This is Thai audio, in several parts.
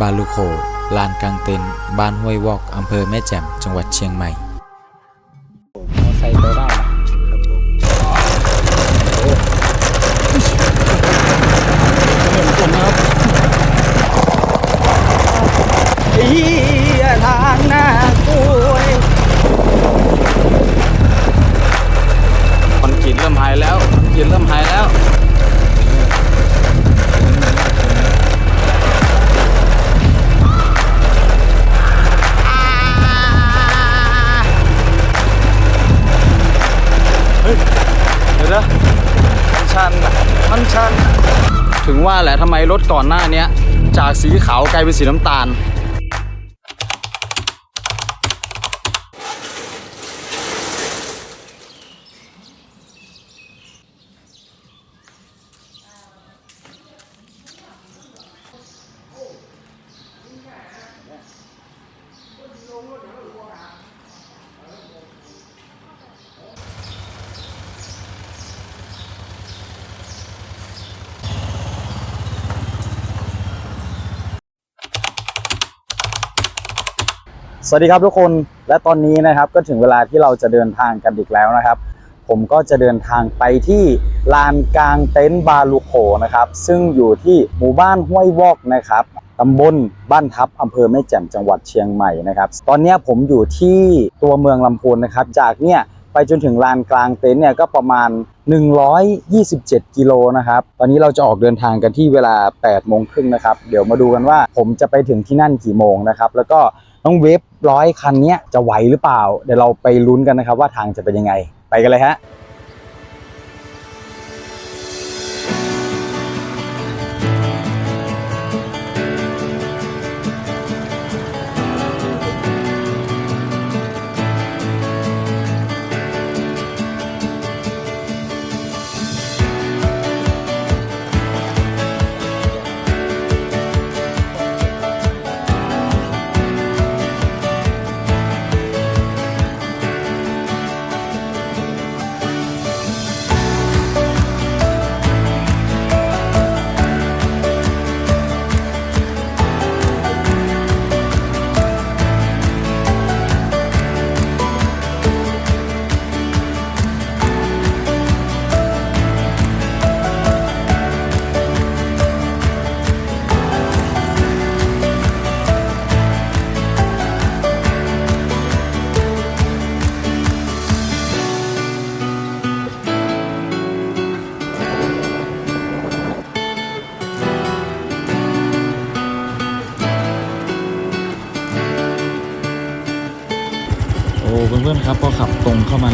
บาลูโค ลานกลางเต็นท์บ้านห้วยวอกอำเภอแม่แจ่มจังหวัดเชียงใหม่ ขาวกลายเป็นสีน้ำตาล สวัสดีครับทุกคนและตอนนี้นะครับก็ถึงเวลาที่เราจะเดินทางกันอีกแล้วนะครับ ผมก็จะเดินทางไปที่ลานกลางเต็นท์บาลูโขนะครับ ซึ่งอยู่ที่หมู่บ้านห้วยวอกนะครับตำบลบ้านทับอำเภอแม่แจ่มจังหวัดเชียงใหม่นะครับ ตอนนี้ผมอยู่ที่ตัวเมืองลำพูนนะครับ จากเนี่ยไปจนถึงลานกลางเต็นท์เนี่ยก็ประมาณ 127 กิโลนะครับ ตอนนี้เราจะออกเดินทางกันที่เวลา8โมงครึ่งนะครับ เดี๋ยวมาดูกันว่าผมจะไปถึงที่นั่นกี่โมงนะครับ แล้วก็ น้องเวฟร้อยคันนี้จะไหวหรือเปล่า เดี๋ยวเราไปลุ้นกันนะครับว่าทางจะเป็นยังไง ไปกันเลยฮะ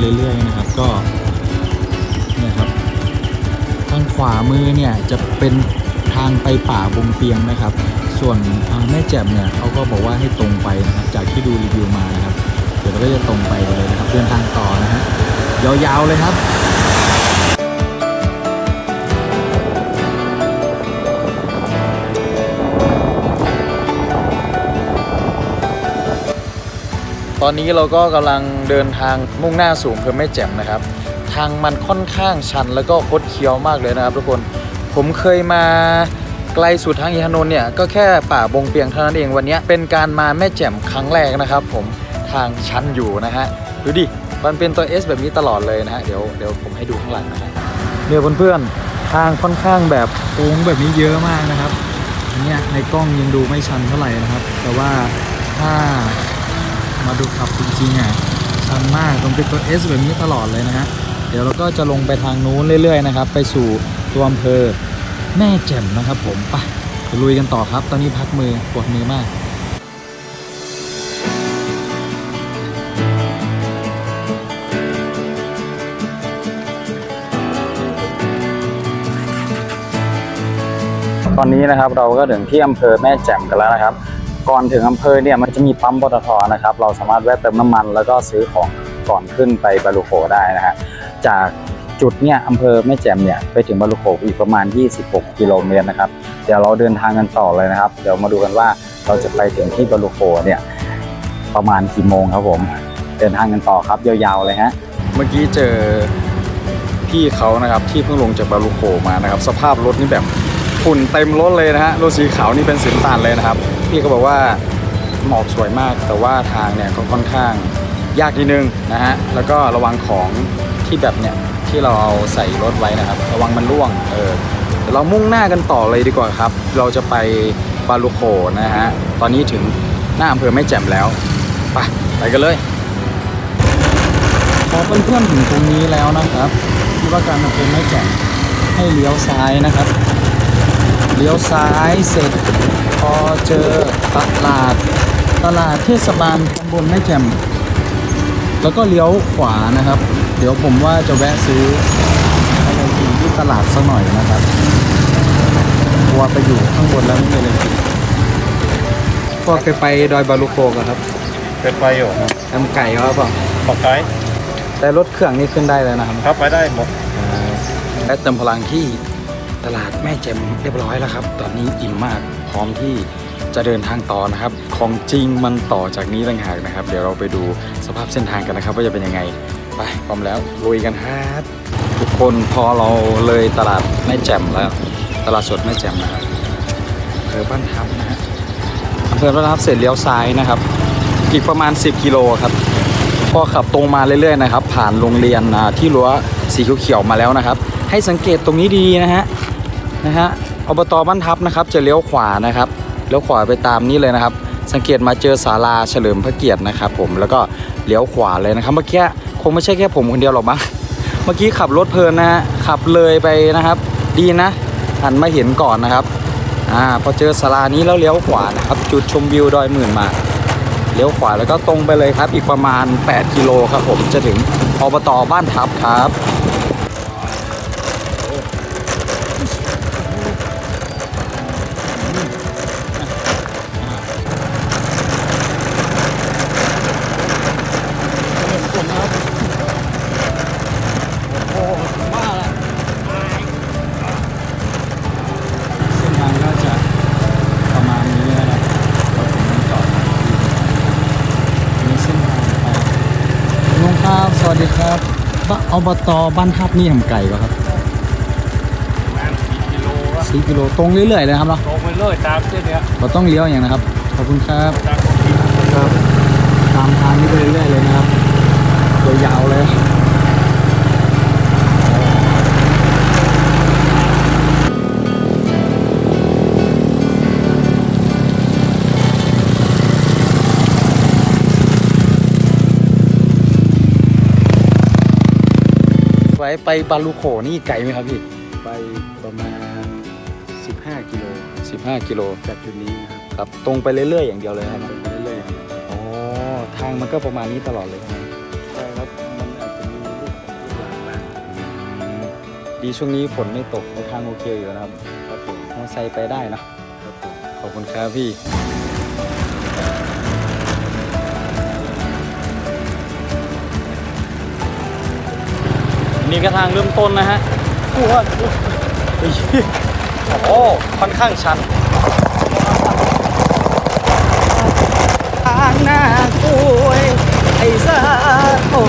เข้ามาเรื่อยๆนะครับก็เนี่ยครับทางขวามือเนี่ยจะเป็นทางไปป่าบงเปียงนะครับ ส่วนแม่แจ่มเนี่ยเขาก็บอกว่าให้ตรงไปนะครับจากที่ดูรีวิวมานะครับ เดี๋ยวเราก็จะตรงไปเลยนะครับเดินทางต่อนะฮะยาวๆเลยครับ ตอนนี้เราก็กำลังเดินทางมุ่งหน้าสู่อำเภอแม่แจ่มนะครับ ทางมันค่อนข้างชันแล้วก็คดเคี้ยวมากเลยนะครับ ทุกคนผมเคยมาไกลสุดทางอินทนนท์เนี่ยก็แค่ป่าบงเปียงเท่านั้นเองวันนี้เป็นการมาแม่แจ่มครั้งแรกนะครับ ผมทางชันอยู่นะฮะดูดิมันเป็นตัว S แบบนี้ตลอดเลยนะฮะเดี๋ยวเดี๋ยวผมให้ดูข้างหลังนะฮะเนี่ยเพื่อนๆทางค่อนข้างแบบโค้งแบบนี้เยอะมากนะครับเนี่ยในกล้องยังดูไม่ชันเท่าไหร่นะครับ แต่ว่าถ้า มาดูขับจริงๆอะชันมากตรงเป็นตัว S แบบนี้ตลอดเลยนะฮะเดี๋ยวเราก็จะลงไปทางนู้นเรื่อยๆนะครับไปสู่ตัวอำเภอแม่แจ่มนะครับ ผมไปไปลุยกันต่อครับ ตอนนี้พักมือปวดมือมากตอนนี้นะครับเราก็ถึงที่อำเภอแม่แจ่มกันแล้วนะครับ ก่อนถึงอำเภอเนี่ยมันจะมีปั๊มปตทนะครับ เราสามารถแวะเติมน้ำมัน แล้วก็ซื้อของก่อนขึ้นไปบาลูโขได้นะฮะจากจุดเนี่ยอำเภอแม่แจ่มเนี่ยไปถึงบาลูโขอีกประมาณ 26 กิโลเมตรนะครับเดี๋ยวเราเดินทางกันต่อเลยนะครับ เดี๋ยวมาดูกันว่าเราจะไปถึงที่บาลูโขเนี่ยประมาณกี่โมงครับผมเดินทางกันต่อครับยาวๆเลยฮะเมื่อกี้เจอพี่เขานะครับที่เพิ่งลงจากบาลูโขมานะครับ สภาพรถนี่แบบ ฝุ่นเต็มรถเลยนะฮะรถสีขาวนี่เป็นสีน้ำตาลเลยนะครับ พี่ก็บอกว่าหมอกสวยมาก แต่ว่าทางเนี่ยก็ค่อนข้างยากนิดนึงนะฮะแล้วก็ระวังของที่แบบเนี่ยที่เราเอาใส่รถไว้นะครับ ระวังมันร่วงเออเรามุ่งหน้ากันต่อเลยดีกว่าครับ เราจะไปบาลูโคนะฮะตอนนี้ถึงหน้าอำเภอแม่แจ่มแล้วไปไปกันเลยพอเพื่อนๆถึงตรงนี้แล้วนะครับที่ว่าการอำเภอแม่แจ่มให้เลี้ยวซ้ายนะครับ เลี้ยวซ้ายเสร็จ พอเจอตลาด ตลาดเทศบาลตำบลแม่แจ่มแล้วก็เลี้ยวขวานะครับ เดี๋ยวผมว่าจะแวะซื้ออะไรกินที่ตลาดสักหน่อยนะครับเพราะว่าไปอยู่ข้างบนแล้วไม่มีอะไรกินพ่อเคยไปดอยบาลูโคกันครับเป็นไปอยู่ทำไก่ครับเปล่าปอกไก่แต่รถเครื่องนี่ขึ้นได้เลยนะครับ ครับไปได้หมดและเติมพลังที่ ตลาดแม่แจ่มเรียบร้อยแล้วครับ ตอนนี้อิ่มมากพร้อมที่จะเดินทางต่อนะครับ ของจริงมันต่อจากนี้ต่างหากนะครับ เดี๋ยวเราไปดูสภาพเส้นทางกันนะครับ ว่าจะเป็นยังไงไปพร้อมแล้วลุยกันครับทุกคนพอเราเลยตลาดแม่แจ่มแล้ว ตลาดสดแม่แจ่มนะครับอำเภอบ้านทับนะฮะอำเภอบ้านทับเสร็จเลี้ยวซ้ายนะครับ อีกประมาณ 10 กิโลครับพอขับตรงมาเรื่อยๆนะครับ ผ่านโรงเรียนที่รั้วสีเขียวๆมาแล้วนะครับ ให้สังเกตตรงนี้ดีนะฮะ นะฮะอบตบ้านทับนะครับจะเลี้ยวขวานะครับเลี้ยวขวาไปตามนี้เลยนะครับ สังเกตมาเจอศาลาเฉลิมพระเกียรตินะครับ ผมแล้วก็เลี้ยวขวาเลยนะครับเมื่อกี้คงไม่ใช่แค่ผมคนเดียวหรอกมั้งเมื่อกี้ขับรถเพลินนะฮะขับเลยไปนะครับ ดีนะหันมาเห็นก่อนนะครับอ่าพอเจอศาลานี้แล้วเลี้ยวขวานะครับ จุดชมวิวดอยหมื่นมาเลี้ยวขวาแล้วก็ตรงไปเลยครับ อีกประมาณ 8 กิโลครับผมจะถึงอบตบ้านทับครับ อบตบ้านทับนี่ทำไก่ป่ะครับประมาณสี่กิโลละสี่กิโลตรงเรื่อยๆเลยครับเนาะตรงไปเลยตามเส้นเนี้ยเราต้องเลี้ยวอย่างนะครับ ขอบคุณครับตามตรงนี้ครับตามทางนี้ไปเรื่อยๆเลยนะครับยาวๆเลย ไว้ไปบาลูโขนี่ไกลไหมครับพี่ ไปประมาณ 15 กิโล 15 กิโลจากจุดนี้นะครับครับ ตรงไปเรื่อยๆอย่างเดียวเลยครับตรงไปเรื่อยๆอ๋อทางมันก็ประมาณนี้ตลอดเลยใช่ไหมใช่ครับมันอาจจะมีลูกของลูกหลานบ้างอืมดีช่วงนี้ฝนไม่ตกในทางโอเคอยู่นะครับครับผมมอเตอร์ไซค์ไปได้นะครับผมขอบคุณครับพี่ นี้ก็ทางเริ่มต้นนะฮะโอ้โหโอ้ค่อนข้างชันทางหน้ากล้วยไอ้ซาโอ้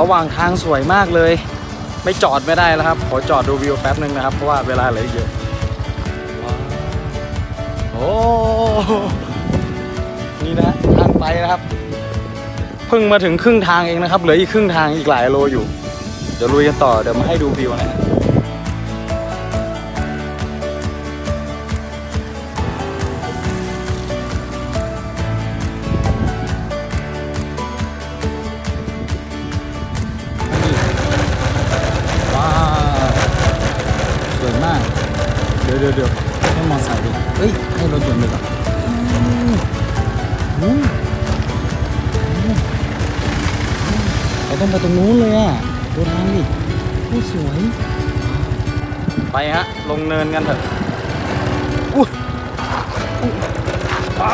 ระหว่างทางสวยมากเลย ไม่จอดไม่ได้แล้วครับ ขอจอดดูวิวแป๊บนึงนะครับ เพราะว่าเวลาเหลืออีกเยอะว้โอ้นี่นะฮะทางไปนะครับเพิ่งมาถึงครึ่งทางเองนะครับ เหลืออีกครึ่งทางอีกหลายโลอยู่ เดี๋ยวลุยกันต่อเดี๋ยวมาให้ดูวิวนะฮะ สวย ไปฮะ ลงเนินกันเถอะอุ้ยอุ๊ยอ่า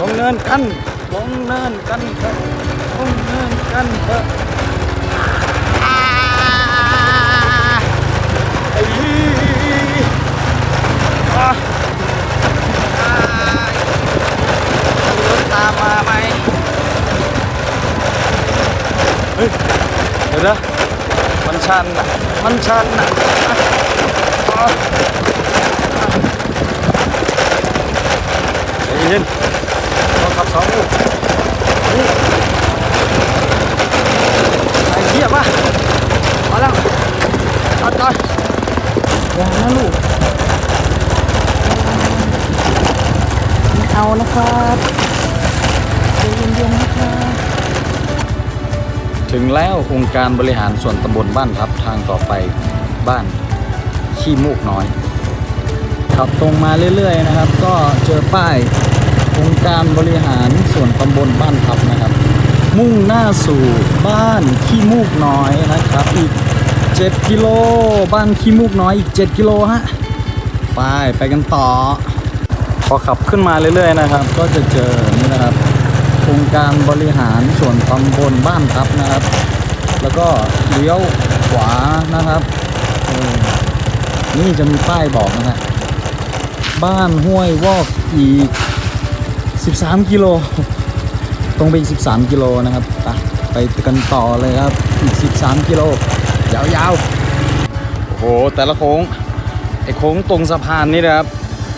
ลงเนินกัน ลงเนินกันเถอะลงเนินกันเถอะอ่าไอ้อ่าอ่ามีรถตามมาไหมเฮ้ยเดี๋ยวนะมัน ชันอะ มันชันอะอะใจเย็นเราขับสองลูกนี่ไอ้เหี้ยป่ะมาแล้วจอดก่อนอย่านะลูกไม่เอานะครับ ถึงแล้วองค์การบริหารส่วนตำบลบ้านทับทางต่อไปบ้านขี้มูกน้อย ขับตรงมาเรื่อย ๆ นะครับ ก็เจอป้ายองค์การบริหารส่วนตำบลบ้านทับนะครับ มุ่งหน้าสู่บ้านขี้มูกน้อยนะครับ อีก 7 กิโลบ้านขี้มูกน้อยอีก 7 กิโลฮะไปไปกันต่อ พอขับขึ้นมาเรื่อย ๆ นะครับ ก็จะเจอนี่นะครับ องค์การบริหารส่วนตำบลบ้านทับนะครับ แล้วก็เลี้ยวขวานะครับ นี่จะมีป้ายบอกนะฮะบ้านห้วยวอกอีก 13 กิโล ตรงไปอีก 13 กิโลนะครับไปไปกันต่อเลยครับ อีก 13 กิโล ยาวโอ้โห แต่ละโค้ง ไอ้โค้งตรงสะพานนี่นะครับ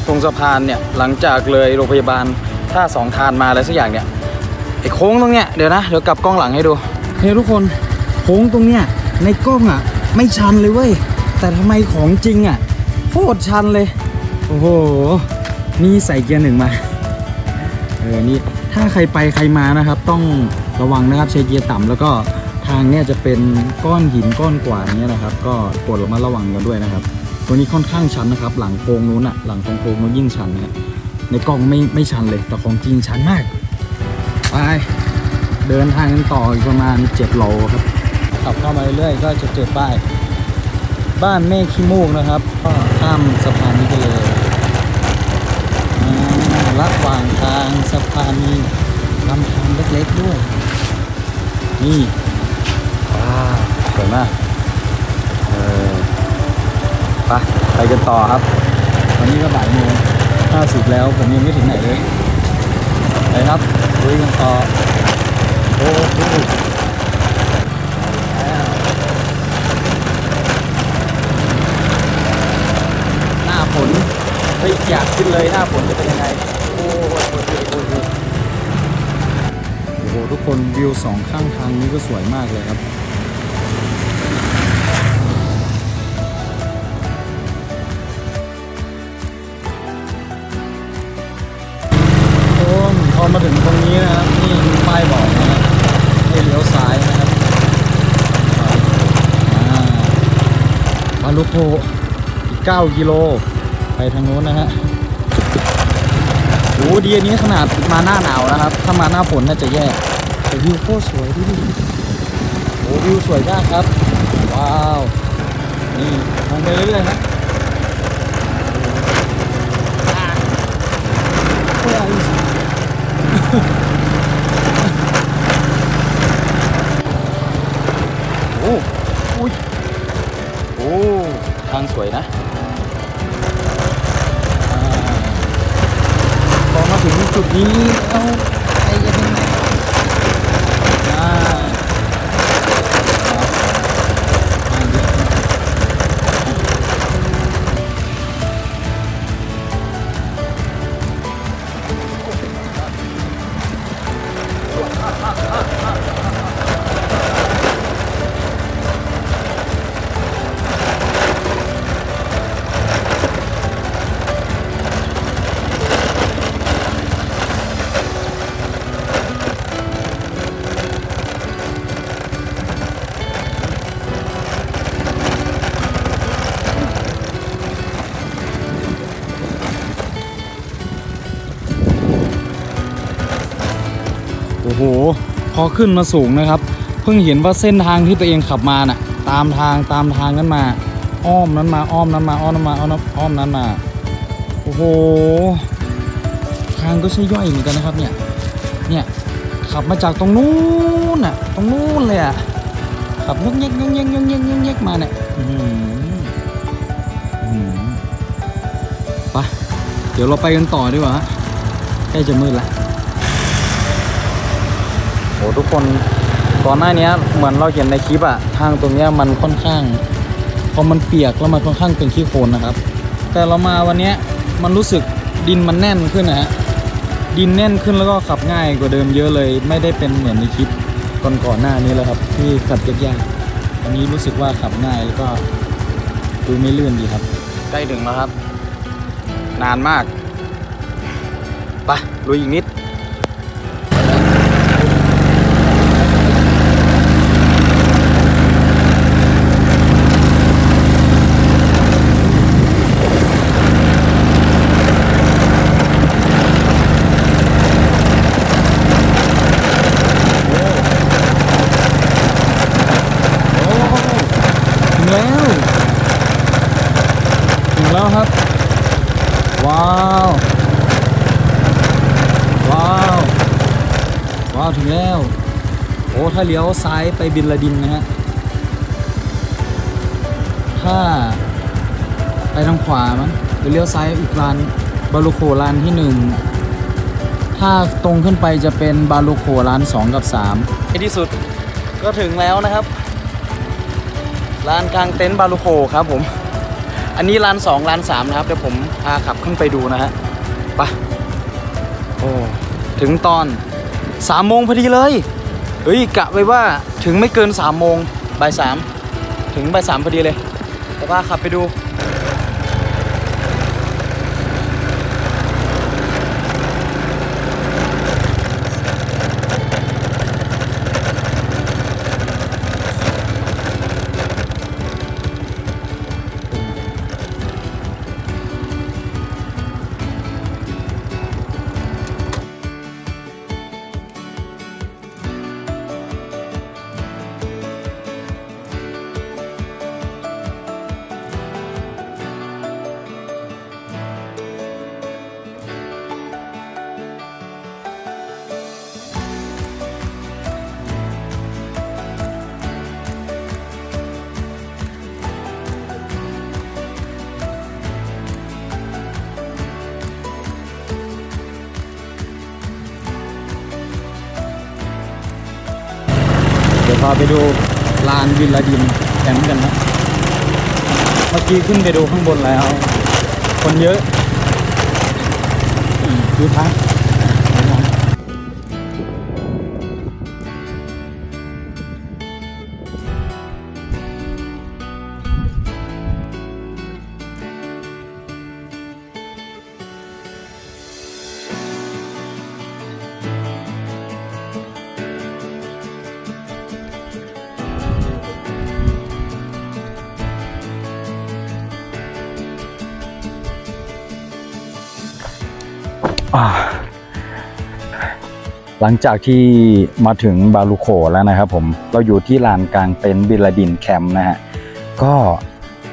ตรงสะพานเนี่ย หลังจากเลยโรงพยาบาลท่าสองทานมาอะไรสักอย่างเนี่ย ไอ้โค้งตรงเนี้ยเดี๋ยวนะเดี๋ยวกลับกล้องหลังให้ดูเฮ้ยทุกคนโค้งตรงเนี้ยในกล้องอะ ไม่ชันเลยเว้ยแต่ทำไมของจริงอะโคตรชันเลย โอ้โหนี่ใส่เกียร์หนึ่งมาเออนี่ถ้าใครไปใครมานะครับ ต้องระวังนะครับใช้เกียร์ต่ำแล้วก็ทางเนี่ยจะเป็นก้อนหินก้อนกว่าอย่างเงี้ยนะครับ ก็โปรดระมัดระวังกันด้วยนะครับ ตัวนี้ค่อนข้างชันนะครับ หลังโค้งนู้นอะหลังโค้งโค้งนู้นยิ่งชันนะในกล้องไม่ไม่ชันเลยแต่ของจริงชันมาก ไปเดินทางกันต่ออีกประมาณ7โลครับขับเข้ามาเรื่อยๆก็จะเจอป้าย บ้านเมฆขี้มูกนะครับก็ข้ามสะพานนี้ไปเลยอ่าระหว่างทางสะพานมีลำธารเล็กๆด้วย นี่ว้าวสวยมากเออไปไปกันต่อครับตอนนี้ก็บ่ายโมงห้าสิบแล้วผมยังไม่ถึงไหนเลยไปครับ ลุยกันต่อโอ้โหหน้าฝนเฮ้ยอยากขึ้นเลยหน้าฝนจะเป็นยังไง โอ้โหโอ้โหโอ้โหโอ้โหทุกคนวิวสองข้างทางนี้ก็สวยมากเลยครับ อมาถึงตรงนี้นะครับนี่มีป้ายบอกนะครับให้เลี้ยวซ้ายนะครับอ่าลุโคอีก 9 กิโล ไปทางโน้นนะฮะโอ้ดีอันนี้ขนาดมาหน้าหนาวนะครับ ถ้ามาหน้าฝนน่าจะแย่แต่วิวโคตรสวยดูดิโอ้วิวสวยมากครับ ว้าว นี่มองไปเรื่อยๆนะโอ้ย โอ้อุ้ยโอ้ ทางสวยนะอ่าพอมาถึงจุดนี้แล้ว ขึ้นมาสูงนะครับ เพิ่งเห็นว่าเส้นทางที่ตัวเองขับมาน่ะ ตามทางตามทางนั้นมา อ้อมนั้นมาอ้อมนั้นมาอ้อมนั้นมาอ้อมนั้นอ้อมนั้นมาโอ้โหทางก็ใช่ย่อยเหมือนกันนะครับเนี่ยเนี่ยขับมาจากตรงนู้นน่ะตรงนู้นเลยอะขับยกเยกยกเยกยกเยกยกเยกมาเนี่ยอื้อหืออื้อหือไปเดี๋ยวเราไปกันต่อดีกว่าใกล้จะมืดละ โอ้ทุกคนก่อนหน้านี้เหมือนเราเห็นในคลิปอะทางตรงเนี้ยมันค่อนข้างพอมันเปียกแล้วมันค่อนข้างเป็นขี้โคลนนะครับ แต่เรามาวันนี้มันรู้สึกดินมันแน่นขึ้นนะฮะดินแน่นขึ้นแล้วก็ขับง่ายกว่าเดิมเยอะเลย ไม่ได้เป็นเหมือนในคลิปก่อนก่อนๆหน้านี้แล้วครับ ที่ขับยากๆอันนี้รู้สึกว่าขับง่ายแล้วก็ดูไม่ลื่นดีครับ ใกล้ถึงแล้วครับ นานมากไปลุยอีกนิด ถึงแล้ว ถึงแล้วครับ ว้าว ว้าว ว้าว ถึงแล้ว โอ้ ถ้า เลี้ยวซ้ายไปบินละดินนะฮะถ้าไปทางขวามั้งหรือเลี้ยวซ้ายอีกร้านบาลูโคร้านที่หนึ่งถ้าตรงขึ้นไปจะเป็นบาลูโคร้านสองกับสามในที่สุดก็ถึงแล้วนะครับ ร้านกลางเต็นท์บาลูโคครับผม อันนี้ร้าน2ร้าน3นะครับเดี๋ยวผมพาขับขึ้นไปดูนะฮะไปโอ้ถึงตอน3โมงพอดีเลย เฮ้ยกะไว้ว่าถึงไม่เกิน3โมงบ่าย3ถึงบ่าย3พอดีเลยแต่ว่าขับไปดู ไปดูลานวิลลาดินแคมป์กันนะเมื่อกี้ขึ้นไปดูข้างบนแล้ว คนเยอะอืมดูทัก หลังจากที่มาถึงบาลูโคแล้วนะครับผมเราอยู่ที่ลานกลางเต็นท์บิลลาดินแคมป์นะฮะก็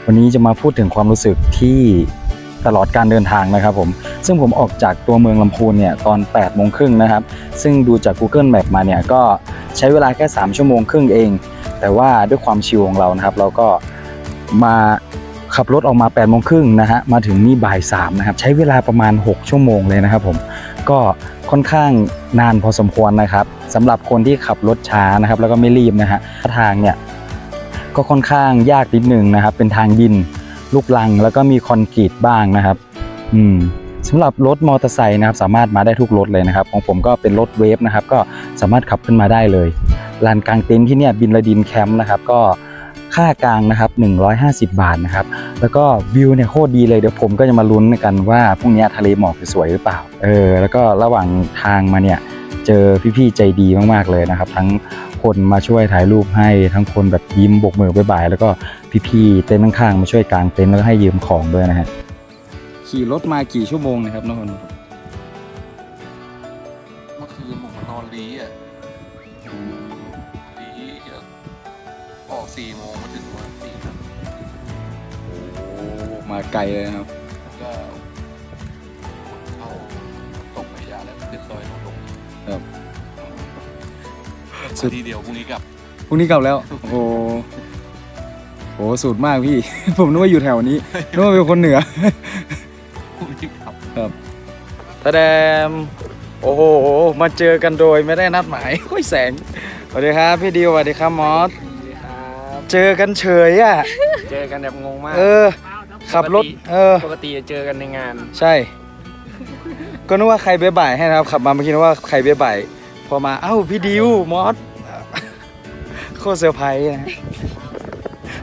วันนี้จะมาพูดถึงความรู้สึกที่ตลอดการเดินทางนะครับผม ซึ่งผมออกจากตัวเมืองลำพูนเนี่ยตอน8โมงครึ่งนะครับ ซึ่งดูจาก Google Map มาเนี่ยก็ใช้เวลาแค่ 3 ชั่วโมงครึ่งเอง แต่ว่าด้วยความชิลของเรานะครับ เราก็มา ขับรถออกมา8โมงครึ่งนะฮะมาถึงนี่บ่าย3นะครับใช้เวลาประมาณ 6 ชั่วโมงเลยนะครับผมก็ค่อนข้างนานพอสมควรนะครับสำหรับคนที่ขับรถช้านะครับแล้วก็ไม่รีบนะฮะทางเนี่ยก็ค่อนข้างยากนิดหนึ่งนะครับ เป็นทางดินลูกลังแล้วก็มีคอนกรีตบ้างนะครับอืมสำหรับรถมอเตอร์ไซค์นะครับสามารถมาได้ทุกรถเลยนะครับ ของผมก็เป็นรถเวฟนะครับก็สามารถขับขึ้นมาได้เลยลานกลางเต็นท์ที่เนี่ยบินลาดินแคมป์นะครับก็ ค่ากลางนะครับ 150 บาทนะครับ แล้วก็วิวเนี่ยโคตรดีเลยเดี๋ยวผมก็จะมาลุ้นกันว่าพรุ่งนี้ทะเลหมอกจะสวยหรือเปล่า เออ แล้วก็ระหว่างทางมาเนี่ยเจอพี่ๆใจดีมากๆเลยนะครับ ทั้งคนมาช่วยถ่ายรูปให้ทั้งคนแบบยิ้มบกมือบ๊ายบายแล้วก็พี่ๆเต็นท์ข้างๆมาช่วยกางเต็นท์แล้วก็ให้ยืมของด้วยนะฮะขี่รถมากี่ชั่วโมงนะครับน้องคน มาไกลเลยนะครับก็เอาตกไปยาแล้วขึ้นซอยลงลงครับ สุดทีเดียวพรุ่งนี้กลับพรุ่งนี้กลับแล้ว โอ้โหโหสูตรมากพี่ ผมนึกว่าอยู่แถวนี้นึกว่าเป็นคนเหนือพรุ่งนี้กลับตาแดมโอ้โห มาเจอกันโดยไม่ได้นัดหมายโอ้ยแสงสวัสดีครับ พี่ดิวสวัสดีครับมอสเจอกันเฉยอะ เจอกันแบบงงมาก เออ ขับรถเออ ปกติจะเจอกันในงาน ใช่ ก็นึกว่าใครเบ๊บ่ายให้นะครับ ขับมาเมื่อกี้นึกว่าใครเบ๊บ่ายพอมาเอ้าพี่ดิวมอสโคตรเซอร์ไพรส์นะ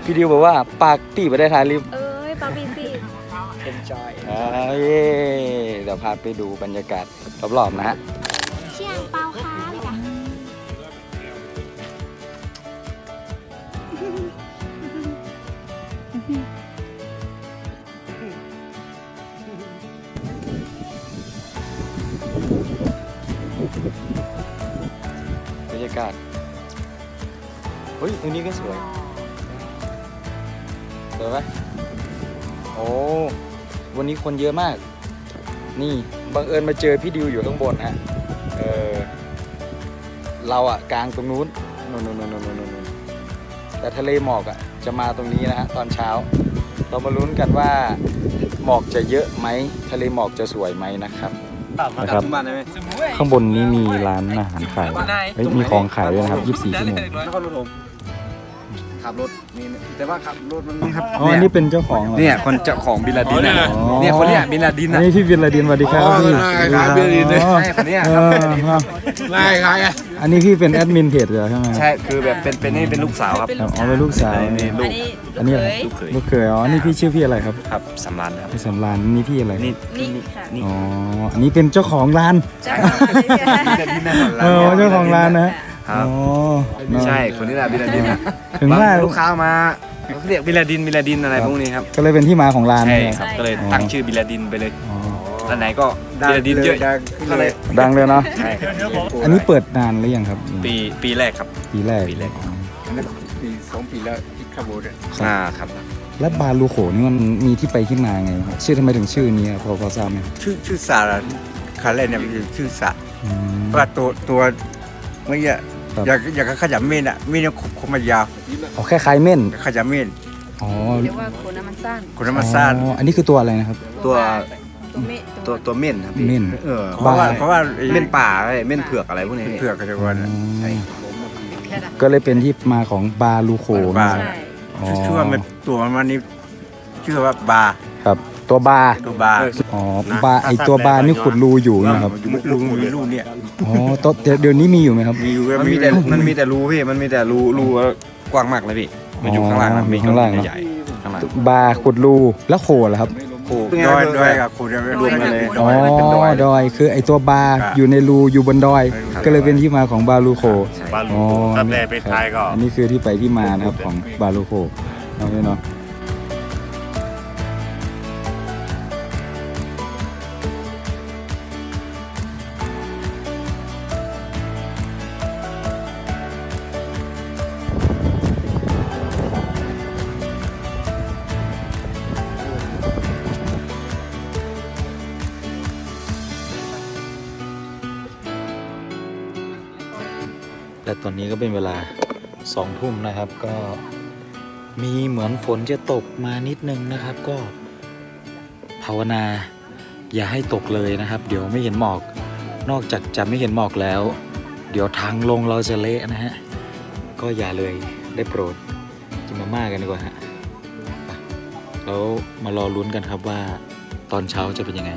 พี่ดิวบอกว่าปากตีไปได้ทายลิฟต์เอ้ยปาปีสิ enjoy อ่าเย้เดี๋ยวพาไปดูบรรยากาศรอบๆนะฮะ กาศเฮ้ยตรงนี้ก็สวยสวยไหมโอ้วันนี้คนเยอะมาก นี่บังเอิญมาเจอพี่ดิวอยู่ข้างบนฮะเออเราอะกลางตรงนู้นนู่นนู่นนู่นนู่นนู่นแต่ทะเลหมอกอะจะมาตรงนี้นะฮะตอนเช้า เรามาลุ้นกันว่าหมอกจะเยอะไหมทะเลหมอกจะสวยไหมนะครับ นะครับ ข้างบนนี้มีร้านอาหารขายเฮ้ยมีของขายด้วยนะครับ 24 ชั่วโมง นครปฐม ขับรถมีแต่ว่าขับรถมันครับ อ๋ออันนี้เป็นเจ้าของเหรอเนี่ยคนเจ้าของบินลาดินอ๋น่ะอเนี่ยคนเนี้ยบินลาดินอัน่ะนนี้พี่บินลาดินสวัสดีครับพี่ครับบินลาดินเลย อ๋อใช่คนเนี้ยเอครับอบินลาดินครับง่ายง่ายอันนี้พี่เป็นแอดมินเพจเหรอใช่ไหมใช่คือแบบเป็นเป็นนี่เป็นลูกสาวครับ ครับอ๋อเป็นลูกสาว อันนี้ลูกอันนี้อะไรลูกเขย ลูกเขยอ๋ออันนี้พี่ชื่อพี่อะไรครับครับสำรานครับพี่สำรานนี่พี่อะไรนี่นี่ค่ะนี่อ๋อ อันนี้เป็นเจ้าของร้าน เจ้าของร้านเลยค่ะบินลาดินน่ะเออเจ้าของร้านนะ คอ๋รัอบเนอะใช่คนนี้แหละบินลาดินน่ะถึงว่า บลูกค้ามาเขาเรียกบินลาดินบินลาดินอะไรพวกนี้ครับก็เลยเป็นที่มาของร้านใช่เนี่ยครับก็เลยตั้งชื่อบินลาดินไปเลยอ๋อร้านไหนก็บินลาดินเยอะก็เลยดังเลยเนาะใช่ครับอันนี้เปิดนานหรือยังครับปีปีแรกครับ ปีแรกปีแรกอ๋อปีสองปีแล้วที่ขับรถอ่าครับ แล้วบาลูโขนี่มันมีที่ไปที่มาไงครับชื่อทำไมถึงชื่อนี้อะพอพอทราบไหมชื่อชื่อสาระคาเล่นเนี่ยมันคือชื่อสาอืมเพราะว่าตัวตัวเมื่อกี้ ครับ อยากอยากขยำมีดอะมีดเนี่ยคมมายาวอ๋อคล้ายๆเม่นขยำมีดอ๋อเรียกว่าโคนน้ำมันสั้นคนนั้นมาซ่านอ๋ออันนี้คือตัวอะไรนะครับ ตัว ตัวเมฆตัวตัวเม่นครับพี่เม่น เออเพราะว่าเพราะว่าไอ้เม่นป่าอะไรเม่นเผือกอะไรพวกนี้เผือกกันทุกวันอะอ๋อใช่แค่นั้นก็เลยเป็นที่มาของบาลูโขบา ใช่ อ๋อชื่อว่ามันตัวมันนี่ชื่อว่าบาครับตัวบาตัวบาอ๋อบาไอตัวบานี่ขุดรูอยู่นะครับ ลุงมีลูกเนี่ย อ๋อตัวเดี๋ยวเดี๋ยวนี้มีอยู่ไหมครับ มีอยู่มันมีแต่มันมีแต่รูพี่มันมีแต่รูรูกว้างมากเลยพี่มันอยู่ข้างล่างนะอ๋อมีข้างล่างเนอะใหญ่ๆข้างล่างบาขุดรูแล้วโขเหรอครับโอ้ดอยดอยกับคุณรวมกันเลยดอ๋ออยเป็นดอยดอยคือไอตัวบาครับอยู่ในรูอยู่บนดอยครับก็เลยเป็นที่มาของบาลูโขบ้านอ๋อตัดแรกไปท้ายก็อันนี้คือที่ไปที่มานะครับของบาลูโคเอาไว้เนาะและ เป็นเวลาสองทุ่มนะครับ ก็มีเหมือนฝนจะตกมานิดนึงนะครับ ก็ภาวนาอย่าให้ตกเลยนะครับ เดี๋ยวไม่เห็นหมอก นอกจากจะไม่เห็นหมอกแล้ว เดี๋ยวทางลงเราจะเละนะฮะก็อย่าเลยได้โปรดกินมาม่ากันดีกว่าฮะแล้วมารอลุ้นกันครับว่าตอนเช้าจะเป็นยังไง